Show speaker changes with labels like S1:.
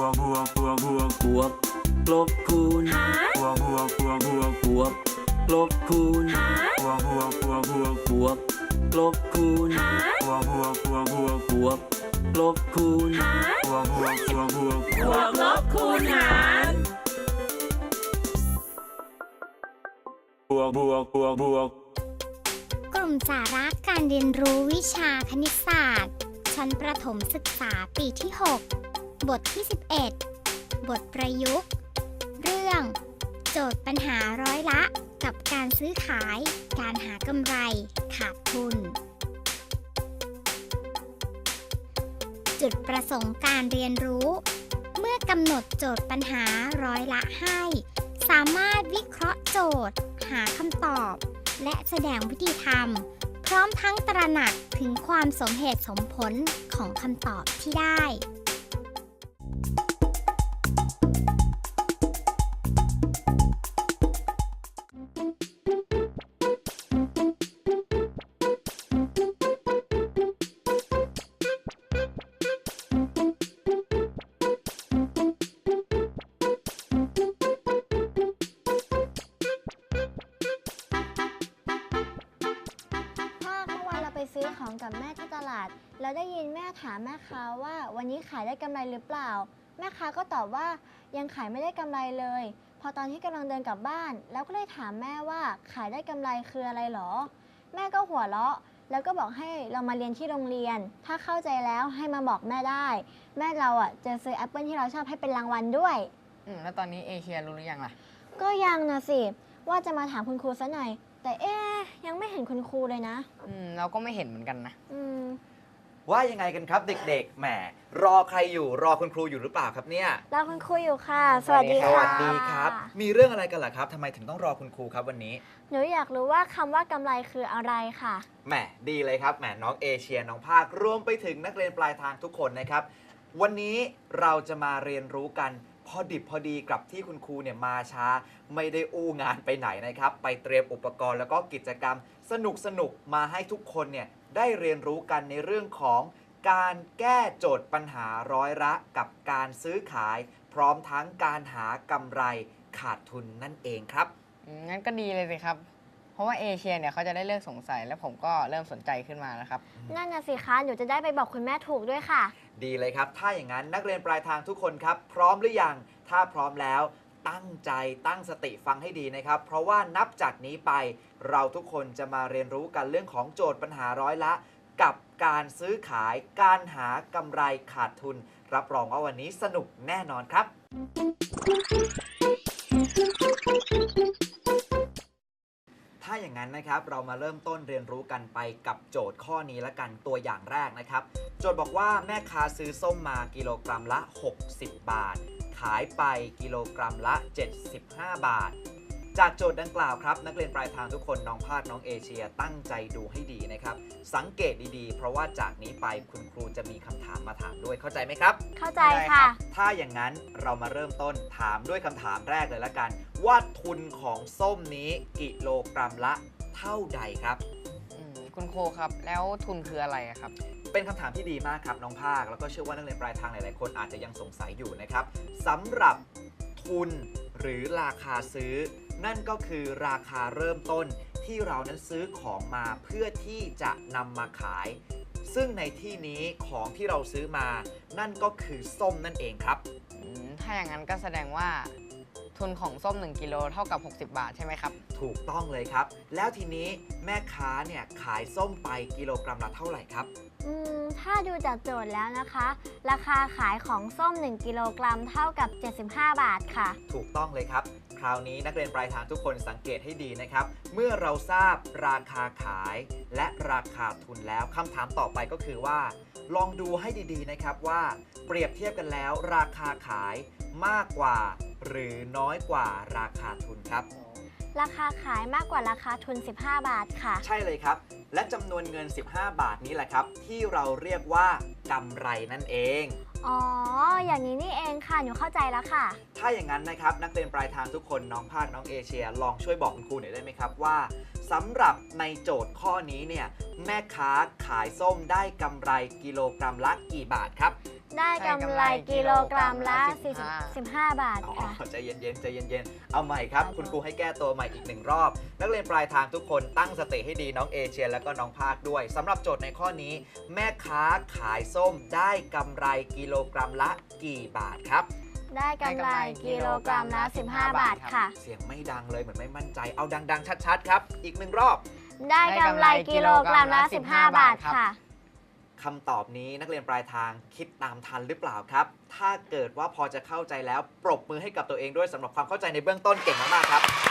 S1: วกบวกบวกบวก
S2: บวกลบคูณ
S3: หาร
S1: บวกบวกบวกบวก
S2: บวกลบคูณ
S3: หาร
S1: บวกบวกบวกบวก
S2: บวกลบคูณ
S3: หาร
S1: บวกบวกบวกบวก
S2: บวกลบคูณ
S3: หาร
S1: บวกบวกบวกบวก
S3: บวกลบคูณหาร
S1: บวกบวกบวกบวก
S4: กลุ่มสาระการเรียนรู้วิชาคณิตศาสตร์ ชั้นประถมศึกษาปีที่ 6 บทที่ 11 บทประยุกต์ เรื่อง โจทย์ปัญหาร้อยละ กับการซื้อขาย การหากำไร ขาดทุน จุดประสงค์การเรียนรู้ เมื่อกำหนดโจทย์ปัญหาร้อยละให้ สามารถวิเคราะห์โจทย์ หาคำตอบ และแสดงวิธีทำพร้อมทั้งตระหนักถึงความสมเหตุสมผลของคำตอบที่ได้
S5: ซื้อของกับแม่ที่ตลาด แล้วได้ยินแม่ถามแม่ค้าว่า วันนี้ขายได้กำไรหรือเปล่า แม่ค้าก็ตอบว่ายังขายไม่ได้กำไรเลย พอตอนที่กำลังเดินกลับบ้าน แล้วก็เลยถามแม่ว่าขายได้กำไรคืออะไรหรอ แม่ก็หัวเราะ แล้วก็บอกให้เรามาเรียนที่โรงเรียน ถ้าเข้าใจแล้วให้มาบอกแม่ได้ แม่เราอะจะซื้อแอปเปิลที่เราชอบให้เป็นรางวัลด้วย
S6: อืมแล้วตอนนี้เอเชียรู้หรือยังล่ะ
S5: ก็ยังนะสิ ว่าจะมาถามคุณครูซะหน่อย แต่เอ๊ะยังไม่เห็นคุณครูเลยนะ
S6: อืมเราก็ไม่เห็นเหมือนกันนะ
S5: อืม
S7: ว่ายังไงกันครับเด็กๆ แหม รอใครอยู่ รอคุณครูอยู่หรือเปล่าครับเนี่ย
S5: เราคุณครูอยู่ค่ะ สวัสดี
S7: ส
S5: ค่ะ
S7: วัสดีครับ มีเรื่องอะไรกันล่ะครับทำไมถึงต้องรอคุณครูครับวันนี้
S5: หนูอยากรู้ว่าคำว่ากำไรคืออะไรค่ะ
S7: แหมดีเลยครับ แหมน้องเอเชียน้องภาครวมไปถึงนักเรียนปลายทางทุกคนนะครับ วันนี้เราจะมาเรียนรู้กัน พอดิบพอดีกับที่คุณครูเนี่ยมาช้า ไม่ได้อู้งานไปไหนนะครับ ไปเตรียมอุปกรณ์แล้วก็กิจกรรม สนุกสนุกมาให้ทุกคนเนี่ยได้เรียนรู้กันในเรื่องของการแก้โจทย์ปัญหาร้อยละกับการซื้อขาย พร้อมทั้งการหากำไรขาดทุนนั่นเองครับ
S6: งั้นก็ดีเลยสิครับ ราะว่าเอเชียเนี่ยเขาจะได้เลิกสงสัยแล้วผมก็เริ่มสนใจขึ้นมาแล้วครับ
S5: นั่นน่ะสิคะหนูจะได้ไปบอกคุณแม่ถูกด้วยค่ะ
S7: ดีเลยครับ ถ้าอย่างนั้นนักเรียนปลายทางทุกคนครับ พร้อมหรือยัง ถ้าพร้อมแล้วตั้งใจตั้งสติฟังให้ดีนะครับ เพราะว่านับจากนี้ไป เราทุกคนจะมาเรียนรู้กันเรื่องของโจทย์ปัญหาร้อยละ กับการซื้อขาย การหากำไรขาดทุน รับรองว่าวันนี้สนุกแน่นอนครับ ถ้าอย่างนั้นนะครับเรามาเริ่มต้นเรียนรู้กันไปกับโจทย์ข้อนี้ละกันตัวอย่างแรกนะครับ โจทย์บอกว่าแม่ค้าซื้อส้มมากิโลกรัมละ 60 บาท ขายไปกิโลกรัมละ 75 บาท จากโจทย์ดังกล่าวครับ นักเรียนปลายทางทุกคนน้องภาคน้องเอเชียตั้งใจดูให้ดีนะครับ สังเกตดีๆ เพราะว่าจากนี้ไปคุณครูจะมีคำถามมาถามด้วยเข้าใจไหมครับ
S5: เข้าใจค่ะ
S7: ถ้าอย่างนั้นเรามาเริ่มต้นถามด้วยคำถามแรกเลยละกัน ว่าทุนของส้มนี้กิโลกรัมละเท่าใดครับ
S6: อืมคุณครูครับแล้วทุนคืออะไรอะครับ
S7: เป็นคำถามที่ดีมากครับน้องภาค แล้วก็เชื่อว่านักเรียนปลายทางหลาย ๆ คนอาจจะยังสงสัยอยู่นะครับสำหรับทุนหรือราคาซื้อ นั่นก็คือราคาเริ่มต้นที่เรานั้นซื้อของมาเพื่อที่จะนำมาขาย ซึ่งในที่นี้ของที่เราซื้อมา นั่นก็คือส้มนั่นเองครับ
S6: อืมถ้าอย่างนั้นก็แสดงว่าทุนของส้ม 1กิโลเท่ากับ 60 บาทใช่ไหมครับ
S7: ถูกต้องเลยครับ แล้วทีนี้แม่ค้าเนี่ยขายส้มไปกิโลกรัมละเท่าไหร่ครับ
S5: อืม ถ้าดูจากโจทย์แล้วนะคะ ราคาขายของส้ม 1 กิโลกรัมเท่ากับ 75 บาทค่ะ
S7: ถูกต้องเลยครับ คราวนี้นักเรียนปลายทางทุกคนสังเกตให้ดีนะครับ เมื่อเราทราบราคาขาย และราคาทุนแล้วคำถามต่อไปก็คือว่า ลองดูให้ดีๆนะครับว่า เปรียบเทียบกันแล้ว ราคาขายมากกว่า หรือน้อยกว่าราคาทุนครับ
S5: ราคาขายมากกว่าราคาทุน 15 บาทค่ะ
S7: ใช่เลยครับ และจำนวนเงิน 15 บาทนี้แหละครับ ที่เราเรียกว่ากำไรนั่นเอง
S5: อ๋อ อย่างนี้นี่เองค่ะ หนูเข้าใจแล้วค่ะ
S7: ถ้าอย่างนั้นนะครับ นักเรียนปลายทางทุกคนน้องภาคน้องเอเชีย ลองช่วยบอกคุณครูหน่อยได้ไหมครับว่าสำหรับในโจทย์ข้อนี้เนี่ยแม่ค้าขายส้มได้กำไรกิโลกรัมละกี่บาทครับ
S5: ได้กำไรกิโลกรัมละ
S6: 15
S5: 45บาท
S7: อ๋อ
S5: ค่ะ
S7: ใจเย็นๆใจเย็นๆเอาใหม่ครับ คุณครูให้แก้ตัวใหม่อีกหนึ่งรอบ นักเรียนปลายทางทุกคนตั้งสติให้ดีน้องเอเชียแล้วก็น้องภาคด้วยสำหรับโจทย์ในข้อนี้ แม่ค้าขายส้มได้กำไรกิโลกรัมละกี่บาทครับ
S5: ได้กำไรกิโลกรัมละ15 บาทค่ะ
S7: เสียงไม่ดังเลยเหมือนไม่มั่นใจเอาดังๆชัดๆครับ อีกหนึ่งรอบ
S5: ได้กำไรกิโลกรัมละ15 บาทค่ะ
S7: คำตอบนี้นักเรียนปลายทางคิดตามทันหรือเปล่าครับ ถ้าเกิดว่าพอจะเข้าใจแล้วปรบมือให้กับตัวเองด้วยสำหรับความเข้าใจในเบื้องต้นเก่งมากๆครับ